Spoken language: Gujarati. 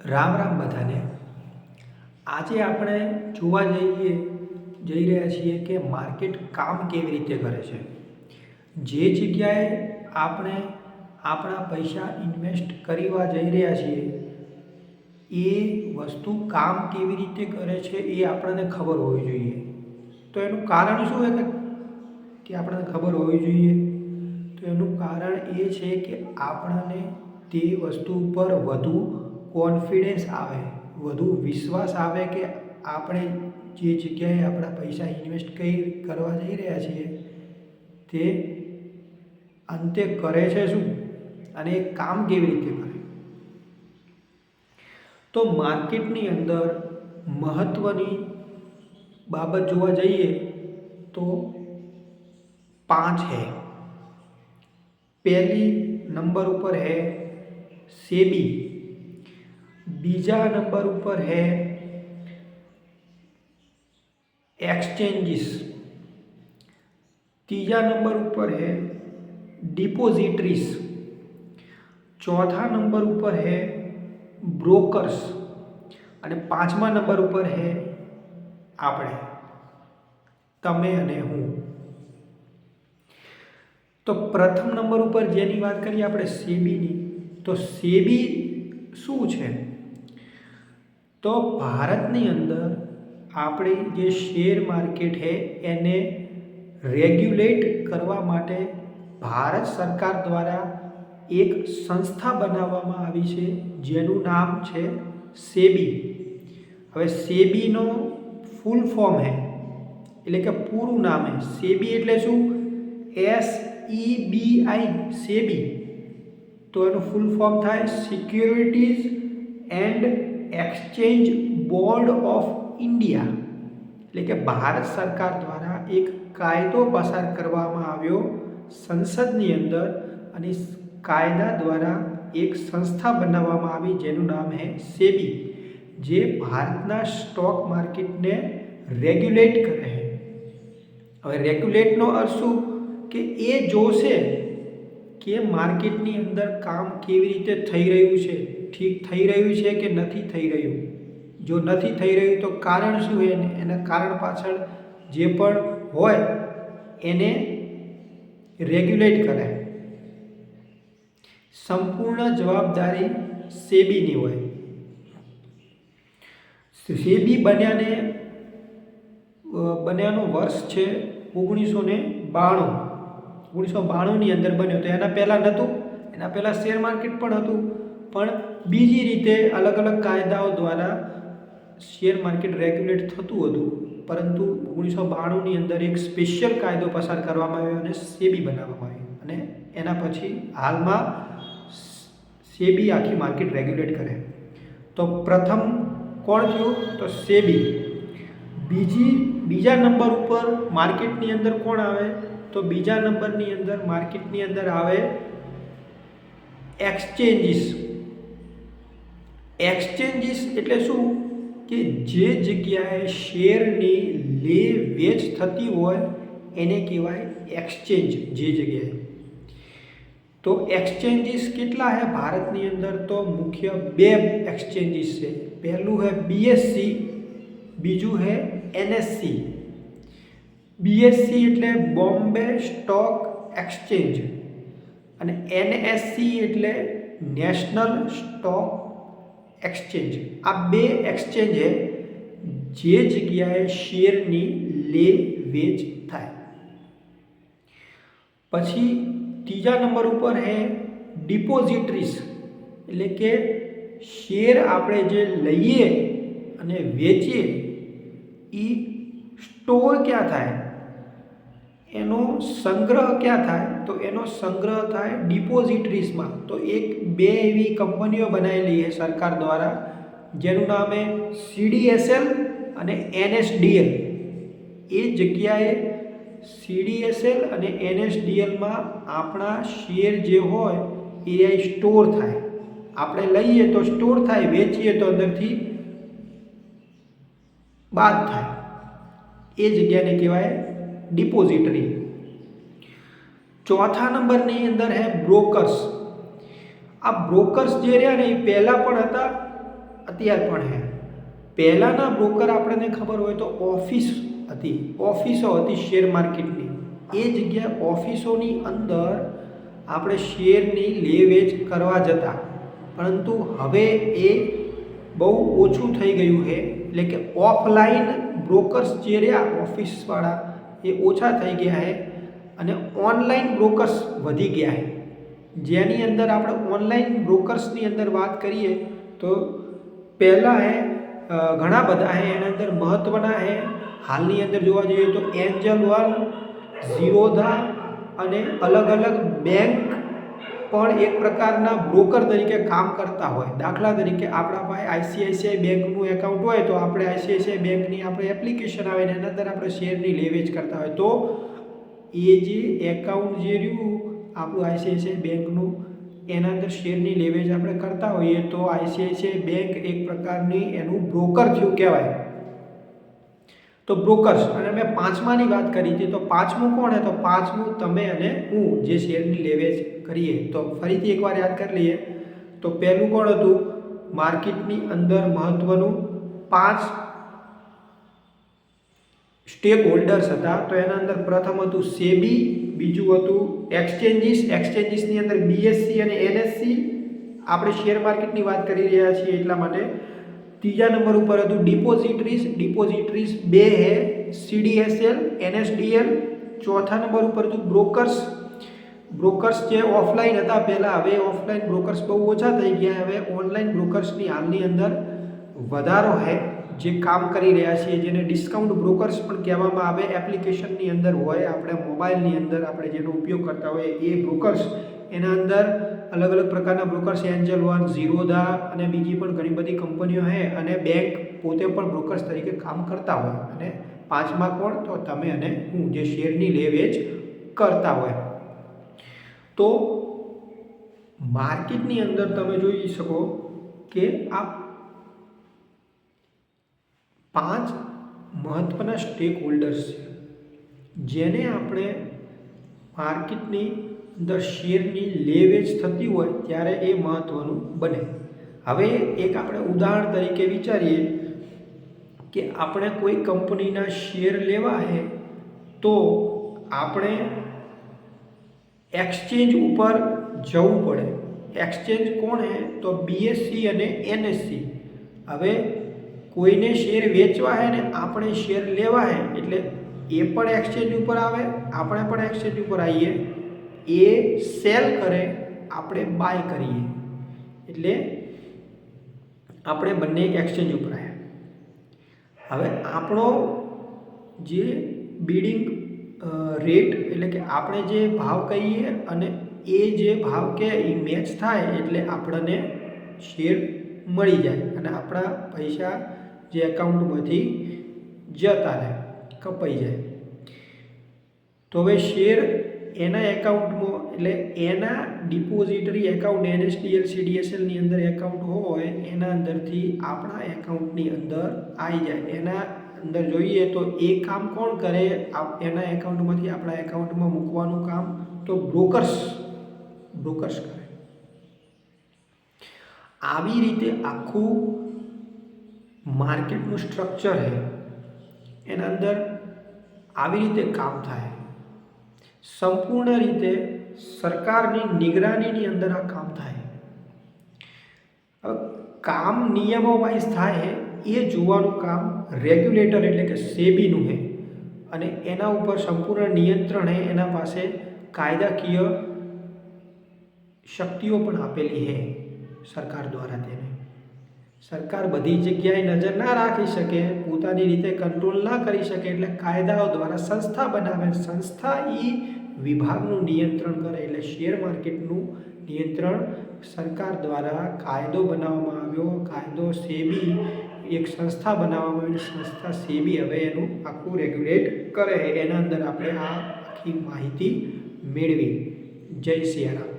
રામ રામ બધાને. આજે આપણે જોવા જઈએ, જઈ રહ્યા છીએ કે માર્કેટ કામ કેવી રીતે કરે છે. જે જગ્યાએ આપણે આપણા પૈસા ઇન્વેસ્ટ કરવા જઈ રહ્યા છીએ, એ વસ્તુ કામ કેવી રીતે કરે છે એ આપણને ખબર હોવી જોઈએ. તો એનું કારણ શું હોય કે આપણને ખબર હોવી જોઈએ. તો એનું કારણ એ છે કે આપણને તે વસ્તુ પર વધુ કોન્ફિડન્સ આવે, વધુ વિશ્વાસ આવે કે આપણે જે જગ્યાએ આપણા પૈસા ઇન્વેસ્ટ કઈ કરવા જઈ રહ્યા છીએ, તે અંતે કરે છે શું? અને એ કામ કેવી રીતે કરે? તો માર્કેટની અંદર મહત્ત્વની બાબત જોવા જઈએ તો પાંચ હે. પહેલી નંબર ઉપર હે સેબી. बीजा नंबर ऊपर है एक्सचेंजिस तीजा नंबर ऊपर है डिपोजिटरीज चौथा नंबर ऊपर है ब्रोकर्स અને પાંચમા નંબર ઉપર હે આપણે તમે અને હું તો પ્રથમ નંબર ઉપર જેની વાત કરીએ આપણે સેબીની તો સેબી શું છે તો ભારતની અંદર આપણી જે શેર માર્કેટ છે, એને રેગ્યુલેટ કરવા માટે ભારત સરકાર દ્વારા એક સંસ્થા બનાવવામાં આવી છે, જેનું નામ છે સેબી. હવે સેબીનો ફૂલ ફોર્મ હે, એટલે કે પૂરું નામ હે. સેબી એટલે શું? S E B I, SEBI. તો એનું ફૂલ ફોર્મ થાય securities and exchange board of India એટલે કે ભારત સરકાર દ્વારા એક કાયદો પસાર કરવામાં આવ્યો સંસદની અંદર અને કાયદા દ્વારા એક સંસ્થા બનાવવામાં આવી જેનું નામ છે સેબી, જે ભારતના સ્ટોક માર્કેટને રેગ્યુલેટ કરે હવે રેગ્યુલેટનો અર્થ શું? કે એ જોશે કે માર્કેટની અંદર કામ કેવી રીતે થઈ રહ્યું છે? ઠીક થઈ રહ્યું છે કે નથી થઈ રહ્યું? જો નથી થઈ રહ્યું તો કારણ શું હોય એને એના કારણ પાછળ જે પણ હોય, એને રેગ્યુલેટ કરે સંપૂર્ણ જવાબદારી સેબીની હોય. સેબી બન્યાને બન્યાનું વર્ષ છે ઓગણીસો ને બાણું. ઓગણીસો બાણુંની અંદર બન્યો તો એના પહેલાં નહોતું. એના પહેલાં શેર માર્કેટ પણ હતું. પણ બીજી રીતે અલગ અલગ કાયદાઓ દ્વારા શેર માર્કેટ રેગ્યુલેટ થતું હતું. પરંતુ ઓગણીસો બાણુંની અંદર એક સ્પેશિયલ કાયદો પસાર કરવામાં આવ્યો અને સેબી બનાવવામાં આવ્યો અને એના પછી હાલમાં સેબી આખી માર્કેટ રેગ્યુલેટ કરે. તો પ્રથમ કોણ થયું? તો સેબી. બીજી, બીજા નંબર ઉપર માર્કેટની અંદર કોણ આવે? તો બીજા નંબરની અંદર માર્કેટની અંદર આવે એક્સચેન્જીસ. એક્સચેન્જીસ એટલે શું? કે જે જગ્યાએ શેરની લે વેચ થતી હોય એને કહેવાય એક્સચેન્જ જે જગ્યાએ. તો એક્સચેન્જીસ કેટલા છે ભારતની અંદર? તો મુખ્ય બે એક્સચેન્જીસ છે. પહેલું છે બીએસસી બીજું છે એનએસસી બીએસસી એટલે બોમ્બે સ્ટોક એક્સચેન્જ અને એનએસસી એટલે નેશનલ સ્ટોક એક્સચેન્જ આ બે એક્સચેન્જે જે જગ્યાએ શેરની લે વેચ થાય. પછી ત્રીજા નંબર ઉપર હે ડિપોઝિટરીસ એટલે કે શેર આપણે જે લઈએ અને વેચીએ એ સ્ટોર ક્યાં થાય? એનો સંગ્રહ ક્યાં થાય? તો એનો સંગ્રહ થાય ડિપોઝિટરીઝમાં. તો એક બે એવી કંપનીઓ બનાવેલી છે સરકાર દ્વારા, જેનું નામ એ સીડીએસએલ અને એનએસડીએલ. એ જગ્યાએ સીડીએસએલ અને એનએસડીએલમાં આપણા શેર જે હોય, એ સ્ટોર થાય. આપણે લઈએ તો સ્ટોર થાય, વેચીએ તો અંદરથી બાદ થાય. એ જગ્યાને કહેવાય ડિપોઝિટરી. ચોથા નંબરની અંદર હે બ્રોકર્સ. આ બ્રોકર્સ જે રહ્યા ને એ પહેલાં પણ હતા, અત્યાર પણ હે પહેલાંના બ્રોકર આપણને ખબર હોય તો ઓફિસ હતી, ઓફિસો હતી શેર માર્કેટની. એ જગ્યા ઓફિસોની અંદર આપણે શેરની લે વેચ કરવા જતા. પરંતુ હવે એ બહુ ઓછું થઈ ગયું છે, એટલે કે ઓફલાઈન બ્રોકર્સ જે રહ્યા, ઓફિસવાળા એ ઓછા થઈ ગયા છે અને ઓનલાઈન બ્રોકર્સ વધી ગયા છે જેની અંદર આપણે ઓનલાઈન બ્રોકર્સની અંદર વાત કરીએ તો પહેલાં હે ઘણા બધા હે, એના અંદર મહત્ત્વના હે. હાલની અંદર જોવા જઈએ તો એન્જલ વન ઝીરોધા અને અલગ અલગ બેંક પણ એક પ્રકારના બ્રોકર તરીકે કામ કરતા હોય. દાખલા તરીકે આપણા પાસે આઈસીઆઈસીઆઈ બેંકનું એકાઉન્ટ હોય તો આપણે આઈસીઆઈસીઆઈ બેંકની આપણે એપ્લિકેશન આવે ને એના અંદર આપણે શેરની લેવેચ કરતા હોય. તો એ જે એકાઉન્ટ જે રહ્યું આપણું આઈસીઆઈસીઆઈ બેંકનું, એના અંદર શેરની લેવેચ આપણે કરતા હોઈએ તો આઈસીઆઈસીઆઈ બેંક એક પ્રકારની એનું બ્રોકર થયું કહેવાય. તો બ્રોકર્સ. અને મેં પાંચમાની વાત કરી હતી, તો પાંચમું કોણ હે? તો પાંચમું તમે અને હું જે શેરની લેવેચ કરીએ. તો ફરીથી એકવાર યાદ કરી લઈએ. તો પહેલું કોણ હતું? માર્કેટની અંદર મહત્ત્વનું પાંચ સ્ટેક હોલ્ડર્સ હતા. તો એના અંદર પ્રથમ હતું સેબી, બીજું હતું એક્સચેન્જીસ. એક્સચેન્જીસની અંદર બીએસસી અને એનએસસી. આપણે શેર માર્કેટની વાત કરી રહ્યા છીએ એટલા માટે. ત્રીજા નંબર ઉપર હતું ડિપોઝિટરીઝ. ડિપોઝિટરીઝ બે હે સીડીએસએલ એનએસડીએલ ચોથા નંબર ઉપર હતું બ્રોકર્સ. બ્રોકર્સ જે ઓફલાઈન હતા પહેલાં, હવે ઓફલાઈન બ્રોકર્સ બહુ ઓછા થઈ ગયા, હવે ઓનલાઈન બ્રોકર્સની હાલની અંદર વધારો હે. જે કામ કરી રહ્યા છીએ, જેને ડિસ્કાઉન્ટ બ્રોકર્સ પણ કહેવામાં આવે, એપ્લિકેશનની અંદર હોય, આપણે મોબાઈલની અંદર આપણે જેનો ઉપયોગ કરતા હોય એ બ્રોકર્સ, એના અંદર અલગ અલગ પ્રકારના બ્રોકર્સ એન્જલ વન, ઝીરોધા અને બીજી પણ ઘણી બધી કંપનીઓ છે અને બેંક પોતે પણ બ્રોકર્સ તરીકે કામ કરતા હોય અને પાંચમા કોણ? તો તમે અને હું જે શેરની લે વેચ કરતા હોય. તો માર્કેટની અંદર તમે જોઈ શકો કે આ પાંચ મહત્ત્વના સ્ટેક હોલ્ડર્સ છે. જેને આપણે માર્કેટની અંદર શેરની લેવેચ થતી હોય ત્યારે એ મહત્ત્વનું બને. હવે એક આપણે ઉદાહરણ તરીકે વિચારીએ કે આપણે કોઈ કંપનીના શેર લેવા છે તો આપણે એક્સચેન્જ ઉપર જવું પડે. એક્સચેન્જ કોણ હે? તો બીએસસી અને એનએસસી હવે કોઈને શેર વેચવા હે ને આપણે શેર લેવા હે, એટલે એ પણ એક્સચેન્જ ઉપર આવે, આપણે પણ એક્સચેન્જ ઉપર આવીએ. એ સેલ કરે, આપણે બાય કરીએ. એટલે આપણે બંને એક્સચેન્જ ઉપર હવે આપણો જે બિડિંગ રેટ એટલે કે આપણે જે ભાવ કહીએ અને એ જે ભાવ કે એ મેચ થાય એટલે આપણને શેર મળી જાય અને આપણા પૈસા જે એકાઉન્ટમાંથી જતા રહે, કપાઈ જાય. તો હવે શેર એના એકાઉન્ટમાં, એટલે એના ડિપોઝિટરી એકાઉન્ટ, એનએસડીએલ સીડીએસએલની અંદર એકાઉન્ટ હોય, એના અંદરથી આપણા એકાઉન્ટની અંદર આવી જાય. એના અંદર જોઈએ તો એ કામ કોણ કરે? એના એકાઉન્ટમાંથી આપણા એકાઉન્ટમાં મૂકવાનું કામ તો બ્રોકર્સ બ્રોકર્સ કરે. આવી રીતે આખું માર્કેટનું સ્ટ્રક્ચર છે. એના અંદર આવી રીતે કામ થાય. સંપૂર્ણ રીતે સરકારની નિગરાનીની અંદર આ કામ થાય. કામ નિયમો વાઇઝ થાય એ જોવાનું કામ રેગ્યુલેટર એટલે કે સેબીનું છે અને એના ઉપર સંપૂર્ણ નિયંત્રણ હે એના પાસે કાયદાકીય શક્તિઓ પણ આપેલી છે સરકાર દ્વારા તેને. સરકાર બધી જગ્યાએ નજર ના રાખી શકે, પોતાની રીતે કંટ્રોલ ના કરી શકે એટલે કાયદાઓ દ્વારા સંસ્થા બનાવે. સંસ્થા એ વિભાગનું નિયંત્રણ કરે એટલે શેર માર્કેટનું નિયંત્રણ સરકાર દ્વારા કાયદો બનાવવામાં આવ્યો. કાયદો સેબી એક સંસ્થા બનાવવામાં આવી. સંસ્થા સેબી હવે એનું આખું રેગ્યુલેટ કરે. એના અંદર આપણે આ આખી માહિતી મેળવી. જય સિયારામ.